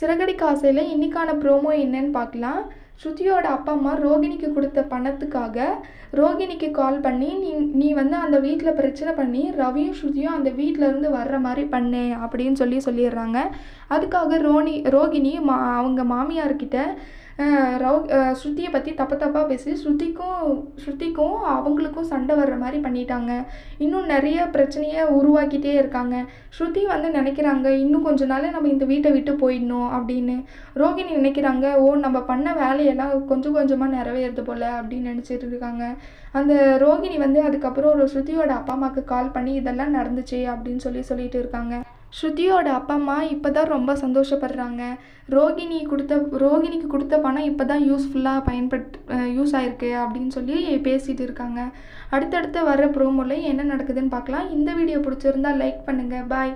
சிறகடிக்க ஆசையில் இன்றைக்கான ப்ரோமோ என்னன்னு பார்க்கலாம். ஸ்ருதியோட அப்பா அம்மா ரோகிணிக்கு கொடுத்த பணத்துக்காக ரோகிணிக்கு கால் பண்ணி நீ நீ வந்து அந்த வீட்டில் பிரச்சனை பண்ணி ரவியும் ஸ்ருதியும் அந்த வீட்ல இருந்து வர்ற மாதிரி பண்ணு அப்படின்னு சொல்லி சொல்லிடுறாங்க. அதுக்காக ரோனி ரோகிணி மா அவங்க மாமியார்கிட்ட ரவு ரோ ஸ்ருதியை பற்றி தப்பு தப்பாக பேசி ஸ்ருதிக்கும் ஸ்ருதிக்கும் அவங்களுக்கும் சண்டை வர்ற மாதிரி பண்ணிட்டாங்க. இன்னும் நிறைய பிரச்சனையை உருவாக்கிட்டே இருக்காங்க. ஸ்ருதி வந்து நினைக்கிறாங்க இன்னும் கொஞ்ச நாள் நம்ம இந்த வீட்டை விட்டு போயிடணும் அப்படின்னு. ரோகிணி நினைக்கிறாங்க ஓ நம்ம பண்ண வேலையெல்லாம் கொஞ்சம் கொஞ்சமாக நிறைவேறுது போல் அப்படின்னு நினச்சிட்டு இருக்காங்க. அந்த ரோகிணி வந்து அதுக்கப்புறம் ஒரு ஸ்ருதியோட அப்பா அம்மாவுக்கு கால் பண்ணி இதெல்லாம் நடந்துச்சு அப்படின்னு சொல்லி சொல்லிட்டு இருக்காங்க. ஸ்ருதியோட அப்பா அம்மா இப்போ தான் ரொம்ப சந்தோஷப்படுறாங்க. ரோகிணி கொடுத்த ரோகிணிக்கு கொடுத்த பணம் இப்போ தான் யூஸ்ஃபுல்லாக பயன்பட் யூஸ் ஆயிருக்கு அப்படின்னு சொல்லி பேசிகிட்டு இருக்காங்க. அடுத்தடுத்து வர ப்ரோமோவில் என்ன நடக்குதுன்னு பார்க்கலாம். இந்த வீடியோ பிடிச்சிருந்தா லைக் பண்ணுங்கள் பாய்